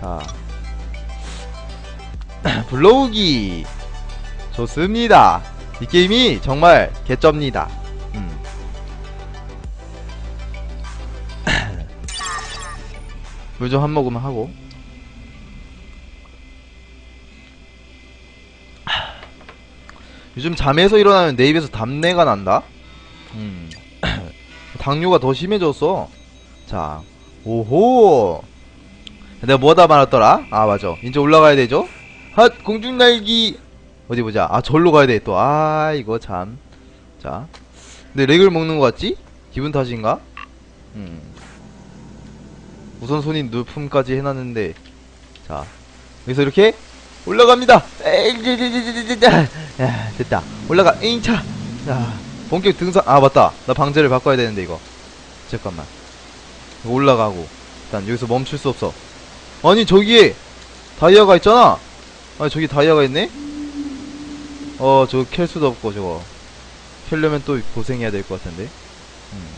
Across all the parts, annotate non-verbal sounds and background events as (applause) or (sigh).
자. (clears throat) 불러오기. 좋습니다. 이 게임이 정말 개쩝니다. 음. (clears throat) 물좀 한 모금 하고. (clears throat) 요즘 잠에서 일어나면 내 입에서 담내가 난다? 음. 당뇨가 더 심해졌어. 자, 오호. 내가 뭐다 말았더라? 아, 맞아. 이제 올라가야 되죠? 핫! 공중날기! 어디 보자. 아, 절로 가야 돼, 또. 아, 이거 참. 자. 근데 렉을 먹는 것 같지? 기분 탓인가? 음. 우선 손이 누품까지 해놨는데. 자. 여기서 이렇게 올라갑니다! 야, 됐다. 올라가. 인차! 자. 본격 등산, 아, 맞다. 나 방제를 바꿔야 되는데, 이거. 잠깐만. 올라가고. 일단 여기서 멈출 수 없어. 아니, 저기에 다이아가 있잖아! 아니, 저기 다이아가 있네? 어, 저거 캘 수도 없고, 저거. 캘려면 또 고생해야 될 것 같은데. 음.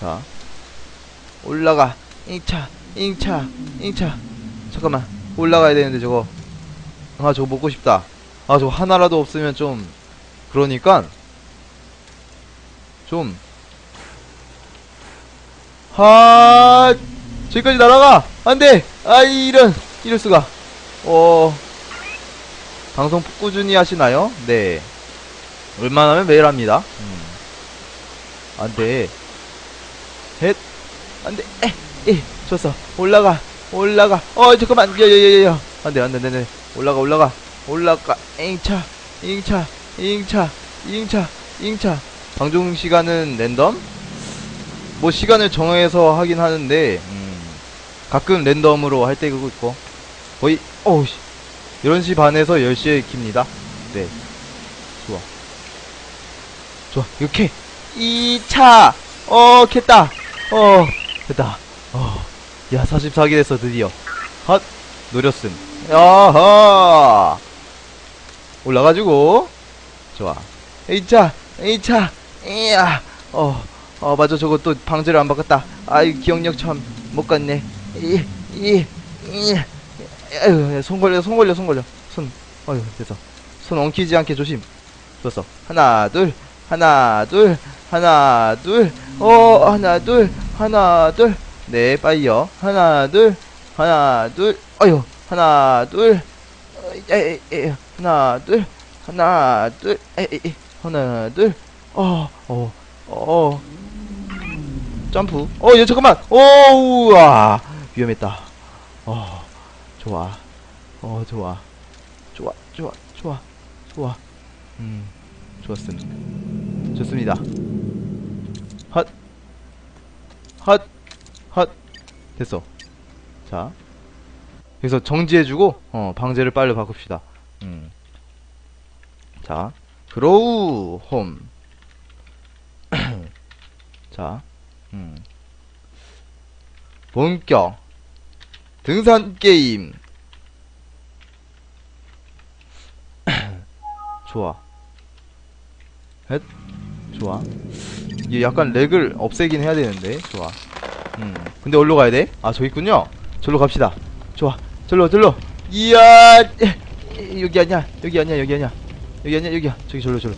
자. 올라가. 잉차, 잉차, 잉차. 잠깐만. 올라가야 되는데, 저거. 아, 저거 먹고 싶다. 아, 저거 하나라도 없으면 좀, 그러니까, 좀, 하, 저기까지 날아가! 안 돼! 아, 이런, 이럴 수가. 어, 방송 꾸준히 하시나요? 네. 웬만하면 매일 합니다. 음. 안 돼. 헷! 안 돼! 에! 에! 좋았어. 올라가! 올라가! 어, 잠깐만! 야, 야, 야, 야! 안 돼, 안 돼, 안 돼, 안 돼. 올라가, 올라가! 올라가! 잉차! 잉차! 잉차! 잉차! 잉차! 방송 시간은 랜덤? 뭐 시간을 정해서 하긴 하는데 음, 가끔 랜덤으로 할 때가 있고. 거의 어우 씨. 11시 반에서 10시에 킵니다. 네. 좋아. 좋아. 이렇게 2차. 어 캤다. 어 됐다. 어야 44개 됐어 드디어. 헛. 노렸음. 야하. 올라가지고. 좋아. 2차. 2차. 이야. 어. 어 맞아. 저거 또 방제를 안 바꿨다. 아이 기억력 참 못 갔네 이 이 이 아유 손 걸려 손 걸려 손 걸려. 손 어휴 됐어. 손 엉키지 않게 조심. 좋았어. 하나 둘 하나 둘 하나 둘 어 하나 둘 하나 둘네 빠이요. 하나 둘 하나 둘. 어휴 하나 둘. 어, 에이, 에이, 하나 둘 하나 둘. 에이, 에이, 하나 둘 어 어 어. 점프. 어, 얘 잠깐만. 오 우, 와. 위험했다. 어, 좋아. 어, 좋아. 좋아, 좋아, 좋아, 좋아. 음, 좋았음. 좋습니다. 핫. 핫. 핫. 됐어. 자. 여기서 정지해주고, 어, 방제를 빨리 바꿉시다. 음. 자. 그로우, 홈. (clears throat) 자. 음. 본격 등산 게임. (clears throat) 좋아. 헷? 좋아. 이게 약간 렉을 없애긴 해야 되는데. 좋아. 음. 근데 어디로 가야 돼? 아 저기 있군요. 절로 갑시다. 좋아. 절로 절로. 이야! 에, 여기 아니야. 여기 아니야. 여기 아니야. 여기 아니야. 여기야. 저기 절로 절로.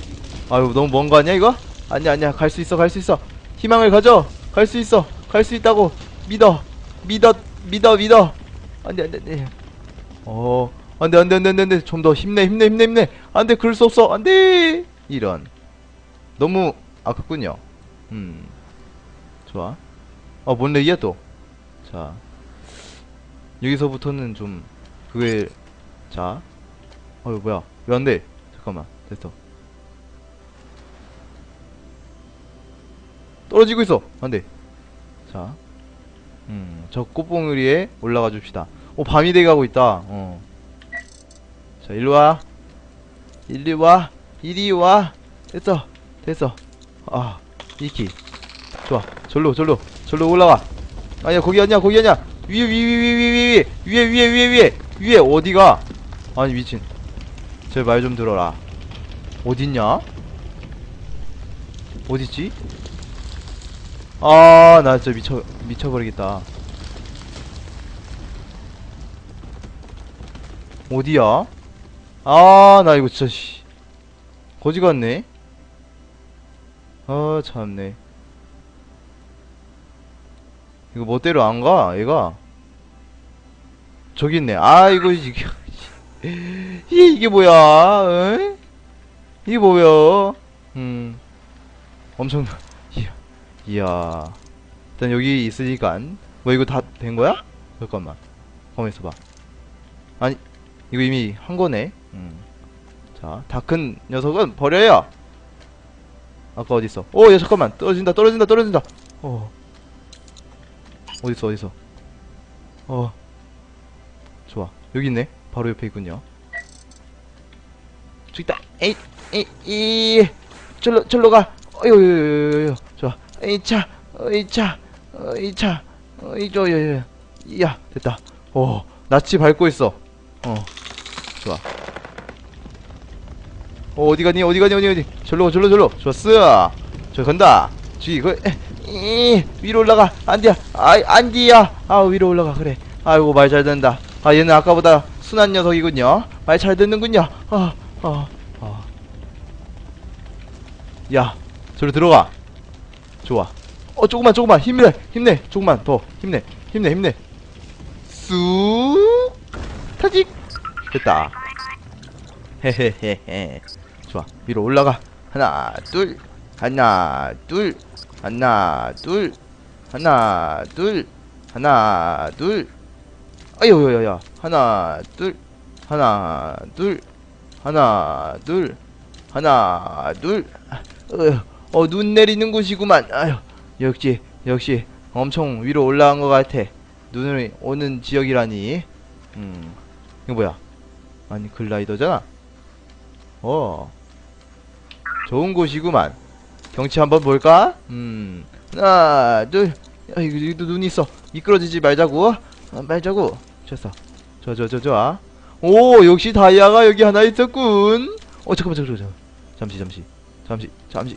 아유 너무 먼 거 아니야 이거? 아니야 아니야. 갈 수 있어 갈 수 있어. 희망을 가져. 갈 수 있어. 갈 수 있다고 믿어. 믿어. 믿어. 믿어. 안돼 안돼 안돼. 어 안돼 안돼 안돼 안돼 안돼. 좀 더 힘내 힘내 힘내 힘내. 안돼 그럴 수 없어. 안돼. 이런. 너무 아깝군요. 음. 좋아. 어뭔 렉이야 또자. 여기서부터는 좀 그게 자. 어이 뭐야. 왜 안돼? 잠깐만. 됐어. 떨어지고 있어. 안 돼. 자. 음, 저 꽃봉우리에 올라가 줍시다. 오, 밤이 돼가고 있다. 어. 자, 일로 와. 이리 와. 이리 와. 됐어. 됐어. 아, 이키. 좋아. 절로, 절로. 절로 올라가. 아니야, 거기 아니야, 거기 아니야. 위에, 위에, 위에, 위에, 위에, 위에, 위에, 위에, 위에, 위에, 어디가? 아니, 미친. 제 말 좀 들어라. 어딨냐? 어딨지? 아, 나 진짜 미쳐, 미쳐버리겠다. 어디야? 아, 나 이거 진짜, 씨. 거지 같네? 아, 참네. 이거 멋대로 안 가, 얘가. 저기 있네. 아, 이거, (laughs) 이게, 이게, 뭐야, 응? 이게 뭐야? 음, 엄청, 이야, 이야. 일단 여기 있으니까, 뭐 이거 다 된 거야? 잠깐만. 가만 있어봐. 아니, 이거 이미 한 거네. 음. 자, 다 큰 녀석은 버려요. 아까 어디 있어? 오, 야 잠깐만. 떨어진다, 떨어진다, 떨어진다. 어. 어디 있어? 어. 좋아. 여기 있네. 바로 옆에 있군요. 저기 있다. 에이, 에이, 이. 절로, 절로 가. 유, 좋아. 에이 차, 어이 차, 어이 차, 어이 저, 야, 야, 야, 됐다. 오, 낯이 밟고 있어. 어, 좋아. 어, 어디 가니? 어디 가니? 어디 가니? 절로, 절로, 절로. 좋았어. 저 간다. 그, 에, 이, 위로 올라가. 안디야. 아이, 안디야. 아, 위로 올라가. 그래. 아이고 말 잘 듣는다. 아, 얘는 아까보다 순한 녀석이군요. 말 잘 듣는군요. 아, 아, 아. 야, 저리 들어가. 좋아. 어, 조금만, 조금만. 힘내, 힘내. 조금만 더. 힘내, 힘내, 힘내. 쑥. 타직. 됐다. 헤헤헤헤. 좋아. 위로 올라가. 하나, 둘. 하나, 둘. 하나, 둘. 하나, 둘. 하나, 둘. 아유야야. 하나, 둘. 하나, 둘. 하나, 둘. 하나, 둘. 어, 어, 눈 내리는 곳이구만. 아유, 역시, 역시 엄청 위로 올라간 것 같아. 눈이 오는 지역이라니. 음, 이거 뭐야? 아니, 글라이더잖아. 어, 좋은 곳이구만. 경치 한번 볼까? 음, 하나, 둘. 야, 여기, 여기도 눈이 있어. 미끄러지지 말자고. 아, 말자고. 됐어. 좋아, 좋아, 좋아, 좋아. 오, 역시 다이아가 여기 하나 있었군. 어, 잠깐만, 잠깐만, 잠깐만. 잠시, 잠시, 잠시, 잠시.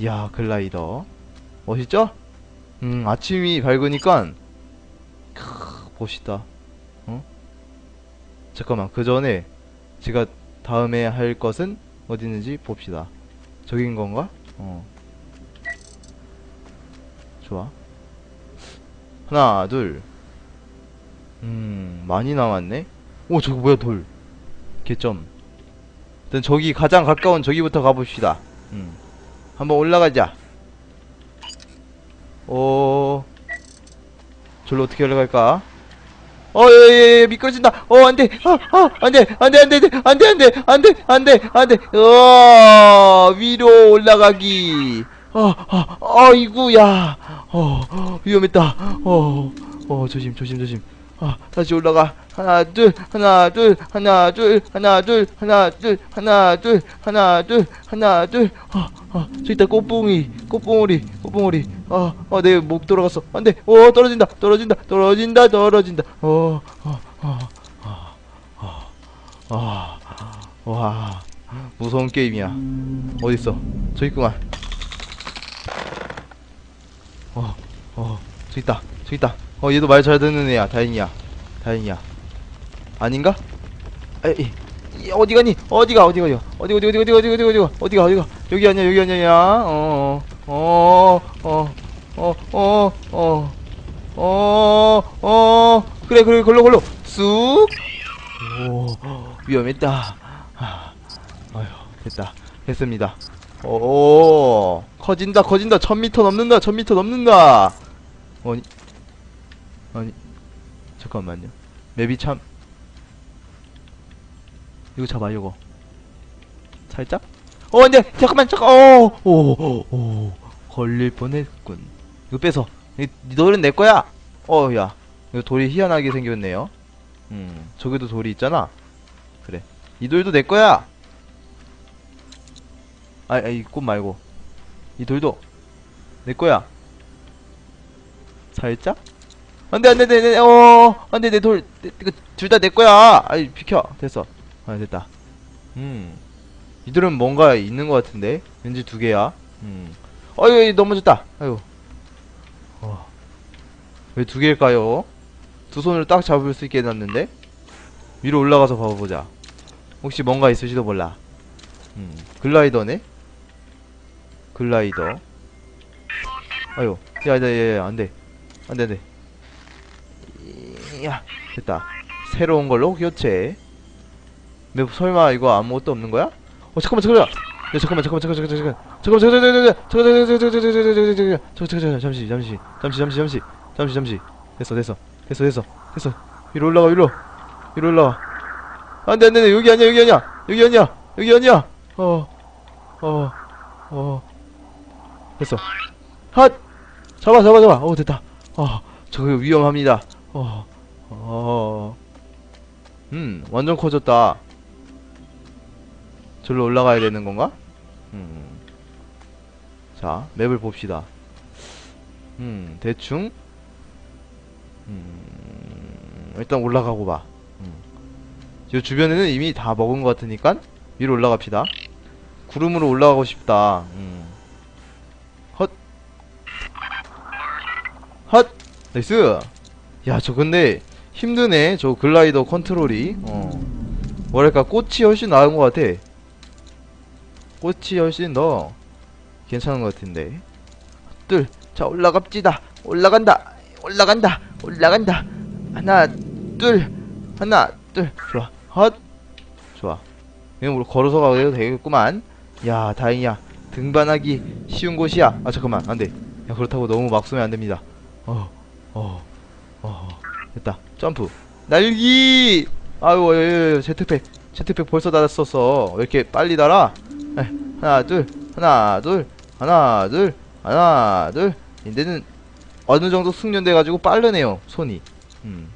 이야, 글라이더. 멋있죠? 음, 아침이 밝으니까, 크, 멋있다. 어? 잠깐만, 그 전에, 제가 다음에 할 것은 어디 있는지 봅시다. 저긴 건가? 어. 좋아. 하나, 둘. 음, 많이 남았네? 오, 저거 뭐야, 돌. 개점. 일단 저기 가장 가까운 저기부터 가봅시다. 음. 한번 올라가자. 어, 절로 어떻게 올라갈까? 어, 예, 예, 예, 미끄러진다. 어, 안 돼. 어, 어, 안 돼. 안 돼, 안 돼, 안 돼, 안 돼, 안 돼, 안 돼, 안 돼, 안 돼. 어, 위로 올라가기. 어, 어, 어이구야. 어, 위험했다. 어, 어, 조심, 조심, 조심. 아, 다시 올라가. 하나, 둘, 하나, 둘, 하나, 둘, 하나, 둘, 하나, 둘, 하나, 둘, 하나, 둘, 하나, 둘. 아, 아, 저기 있다, 꽃봉이, 꽃봉오리, 꽃봉오리. 아, 아, 내 목 돌아갔어. 안 돼. 오, 떨어진다, 떨어진다, 떨어진다, 떨어진다. 어, 아, 아, 아, 아, 아, 와, 무서운 게임이야. 어딨어? 저기 있구만. 어, 어, 저기 있다, 저기 있다. 어, 얘도 말 잘 듣는 애야. 다행이야. 다행이야. 아닌가? 에이, 이, 어디 가니? 어디가? 어디 가요? 어디 어디 어디 어디 어디 어디 어디 어디가 어디가? 여기 아니야 여기 아니야. 어, 어, 어, 어, 어, 어, 어, 어, 그래 그래 걸로 걸로 쑥. 오, 위험했다. 아, 아휴, 됐다. 됐습니다. 오, 커진다 커진다. 1000m 넘는다. 1000m 넘는다. 아니, 아니, 잠깐만요. 맵이 참 이거 잡아 이거 살짝 어 안돼 잠깐만 잠깐 어오오 걸릴 뻔했군 이거 빼서 이, 너는 내 거야 어 야 이거 돌이 희한하게 생겼네요 음 저기도 돌이 있잖아 이 돌도 내 거야. 아, 이 꽃 말고. 이 돌도 내 거야. 살짝? 안 돼, 안 돼, 안 돼, 안 돼, 어, 안 돼, 내 돌, 둘 다 내 거야. 아이, 비켜. 됐어. 아, 됐다. 음. 이들은 뭔가 있는 것 같은데? 왠지 두 개야. 음. 어이, 넘어졌다. 아유. 어. 왜 두 개일까요? 두 손으로 딱 잡을 수 있게 해놨는데? 위로 올라가서 봐보자. 혹시 뭔가 있을지도 몰라. 음, 글라이더네? 글라이더. 아유, 야, 야, 야, 야, 안 돼. 안 돼, 안 돼. 야, 됐다. 새로운 걸로 교체. 근데 설마 이거 아무것도 없는 거야? 어, 잠깐만, 잠깐만. 야, 잠깐만, 잠깐만, 잠깐만, 잠깐만, 잠깐만, 잠깐만, 잠깐만, 잠깐만, 잠깐만, 잠깐만, 잠시, 잠시, 잠시, 잠시, 잠시, 잠시, 잠시. 됐어, 됐어, 됐어, 됐어, 됐어. 위로 올라가, 위로, 위로 올라가. 안돼, 안돼, 안돼, 여기 아니야, 여기 아니야, 여기 아니야, 여기 아니야. 어, 어, 어. 됐어. 핫, 잡아, 잡아, 잡아. 어, 됐다. 어, 저거 위험합니다. 어, 어. 음, 완전 커졌다. 절로 올라가야 되는 건가? 음. 자, 맵을 봅시다. 음, 대충. 음, 일단 올라가고 봐. 음. 요 주변에는 이미 다 먹은 것 같으니까 위로 올라갑시다. 구름으로 올라가고 싶다. 음. 헛. 헛. 나이스. 야, 저 근데 힘드네. 저 글라이더 컨트롤이. 어. 뭐랄까 꽃이 훨씬 나은 것 같아. 꽃이 훨씬 더 괜찮은 것 같은데. 둘, 자 올라갑시다. 올라간다. 올라간다. 올라간다. 하나, 둘, 하나, 둘. 좋아. 헛. 좋아. 그냥 우리 걸어서 가도 되겠구만. 야, 다행이야. 등반하기 쉬운 곳이야. 아 잠깐만, 안 돼. 야, 그렇다고 너무 막 쏘면 안 됩니다. 어, 어, 어. 됐다. 점프. 날기. 아유, 예, 예, 제트팩. 제트팩 벌써 달았었어. 왜 이렇게 빨리 달아? 에, 하나, 둘, 하나, 둘, 하나, 둘, 하나, 둘. 이제는 어느 정도 숙련돼 가지고 빠르네요. 손이. 음.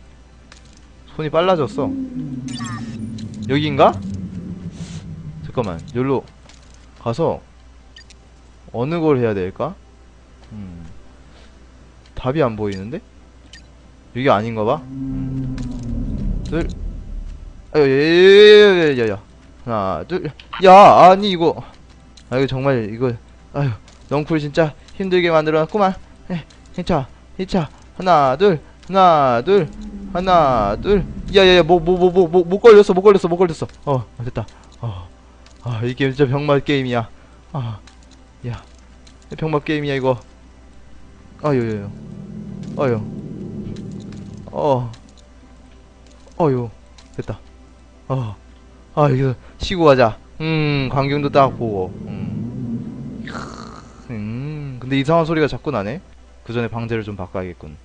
손이 빨라졌어. 여기인가? 잠깐만. 여기로 가서 어느 걸 해야 될까? 음. 답이 안 보이는데? 여기 아닌가 봐. 음. 둘. 아유, 예, 야야야야야. 하나, 둘. 야, 아니 이거. 아 이거 정말 이거. 아유, 넝쿨 진짜 힘들게 만들어놨구만. 에, 힘차, 힘차. 하나, 둘, 하나, 둘, 하나, 둘. 야야야, 뭐 뭐 뭐 뭐 뭐 못 걸렸어, 못 걸렸어, 못 걸렸어. 어, 됐다. 어, 아, 이 게임 진짜 병맛 게임이야. 아, 야, 병맛 게임이야 이거. 아유, 유, 아유, 어, 어유, 됐다. 어, 아 이거 쉬고 가자. 음, 광경도 딱 보고. 음, 음, 근데 이상한 소리가 자꾸 나네. 그 전에 방제를 좀 바꿔야겠군.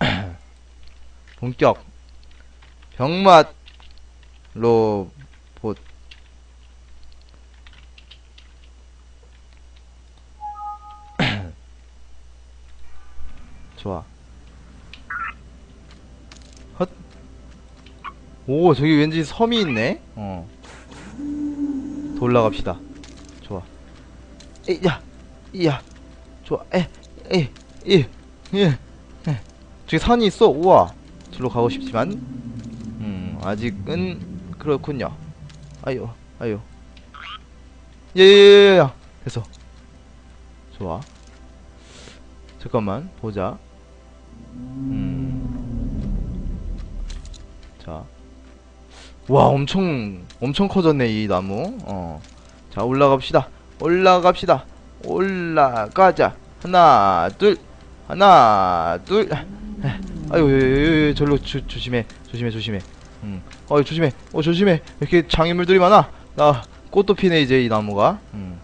(clears throat) 본격 병맛 로봇 (clears throat) 좋아 헛. 오 저기 왠지 섬이 있네 어 더 올라갑시다. 좋아. 이야 좋아. 에에에예 예. 저기 산이 있어. 우와. 절로 가고 싶지만. 음 아직은 그렇군요. 아유 아유 예예예예 됐어. 좋아. 잠깐만 보자. 음 와 엄청 엄청 커졌네 이 나무. 어 자 올라갑시다. 올라갑시다. 올라가자. 하나 둘. 하나 둘. 아유, 절로 조, 조심해, 조심해, 조심해. 음, 어, 조심해, 어, 조심해. 이렇게 장애물들이 많아. 나 꽃도 피네 이제 이 나무가. 음,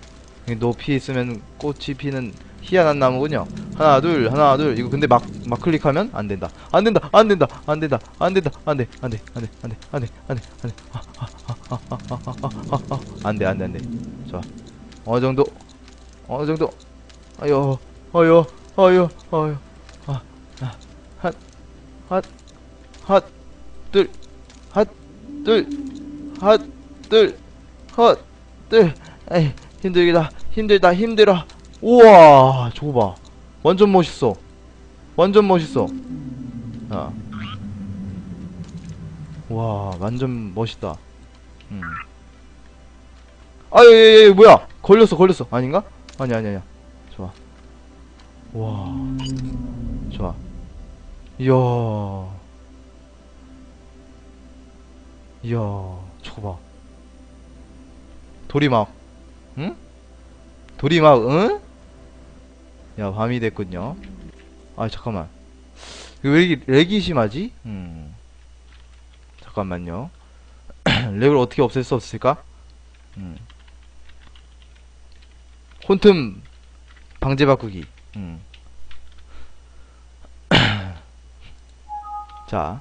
높이 있으면 꽃이 피는 희한한 나무군요. 하나, 둘, 하나, 둘. 이거 근데 막, 막 클릭하면 안 된다. 안 된다, 안 된다, 안 된다, 안 된다, 안 돼, 안 돼, 안 돼, 안 돼, 안 돼, 안 돼, 안 돼, 아, 아, 아, 아, 아, 아, 아, 아, 아, 안 돼, 안 돼, 안 돼. 좋아. 어느 정도, 어느 정도. 아유, 아유, 아유, 아유. 아, 아, 한. 핫, 둘, 핫, 둘, 헛둘헛둘 에이 힘들다 힘들다 힘들어 우와 저거 봐. 완전 멋있어. 완전 멋있어. 야. 와 완전 멋있다. 음. 아예예 예 뭐야? 걸렸어 걸렸어. 아닌가? 아니 아니 아니야. 좋아. 와. 좋아. 이야. 이야 저거 봐. 돌이 막. 응? 돌이 막 응? 야 밤이 됐군요. 아 잠깐만. 왜 이렇게 렉이 심하지? 음. 잠깐만요. (clears throat) 렉을 어떻게 없앨 수 없을까? 음. 콘틈 방제 바꾸기. 음. (clears throat) 자.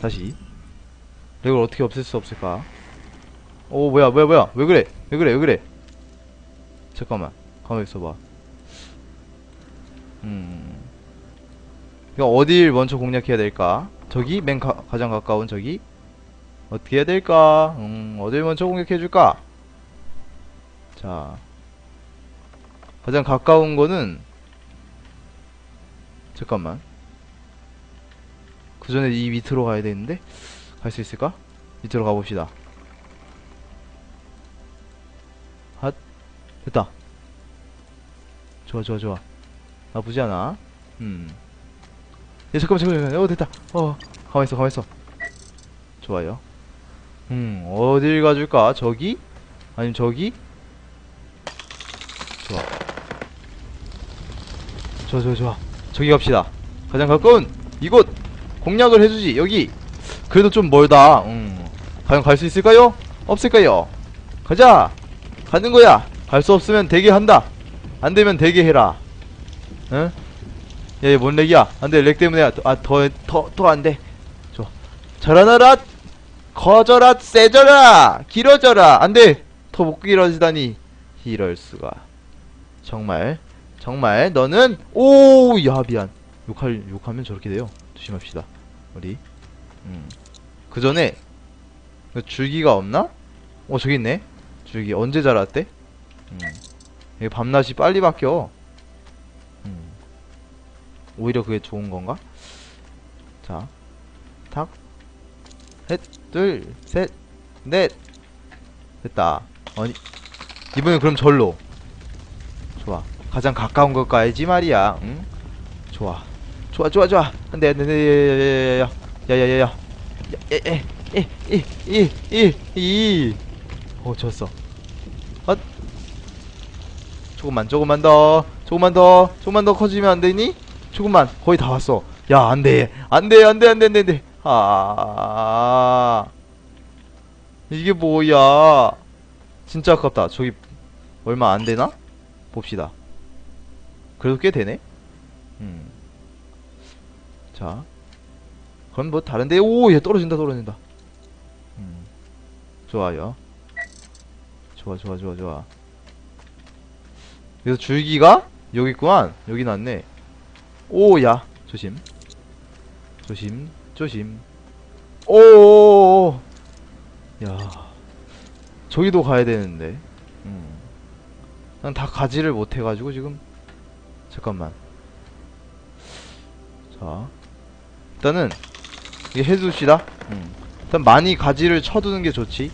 다시. 렉을 어떻게 없앨 수 없을까? 오 뭐야 뭐야 뭐야. 왜 그래? 왜 그래? 왜 그래? 잠깐만 가만히 있어봐. 음. 이거 어딜 먼저 공략해야 될까? 저기? 맨 가, 가장 가까운 저기? 어떻게 해야 될까? 음 어딜 먼저 공략해줄까? 자. 가장 가까운 거는 잠깐만. 그 전에 이 밑으로 가야 되는데? 갈 수 있을까? 밑으로 가봅시다. 핫. 됐다 좋아 좋아 좋아. 나쁘지 않아. 음. 야, 잠깐만 잠깐만 잠깐만. 어 됐다. 어 가만있어 가만있어. 좋아요. 음 어딜 가줄까? 저기? 아니면 저기? 좋아. 좋아 좋아 좋아. 저기 갑시다. 가장 가까운 이곳 공략을 해주지 여기. 그래도 좀 멀다. 음. 과연 갈 수 있을까요? 없을까요? 가자! 가는 거야! 갈 수 없으면 대기 한다 안 되면 대기 해라. 응? 야얘 뭔 렉이야? 안돼 렉 때문에 아더더더 안돼. 좋아. 잘하나라 커져라 세져라 길어져라. 안돼. 더 못 길어지다니. 이럴 수가. 정말 정말 너는 오 야 미안. 욕할 욕하면 저렇게 돼요. 조심합시다. 우리. 음. 그 전에 그 줄기가 없나? 어 저기 있네. 줄기. 언제 자랐대? 음. 이게 밤낮이 빨리 바뀌어 음. 오히려 그게 좋은 건가? 자, 탁, 셋, 둘, 셋, 넷, 됐다. 아니, 이번엔 그럼 절로. 좋아. 가장 가까운 것 가야지 말이야. 응? 좋아. 좋아, 좋아, 좋아. 안 돼, 안 돼, 안 돼, 야, 야, 야, 야, 야, 야, 야, 에, 에, 에, 이, 이, 이, 이. 어, 졌어. 헛. 조금만, 조금만 더, 조금만 더, 조금만 더 커지면 안 되니? 조금만, 거의 다 왔어. 야, 안 돼, 안 돼, 안 돼, 안 돼, 안 돼, 안 돼. 아, 이게 뭐야? 진짜 아깝다. 저기 얼마 안 되나? 봅시다. 그래도 꽤 되네. 음. 자, 그럼 뭐 다른데 오, 얘 떨어진다, 떨어진다. 음. 좋아요. 좋아, 좋아, 좋아, 좋아. 그래서 줄기가 여기 있구만. 여기 났네. 오, 야, 조심. 조심, 조심. 오, 야, 저기도 가야 되는데. 음. 난 다 가지를 못해가지고 지금. 잠깐만. 자, 일단은 이게 해둡시다. 음. 일단 많이 가지를 쳐두는 게 좋지.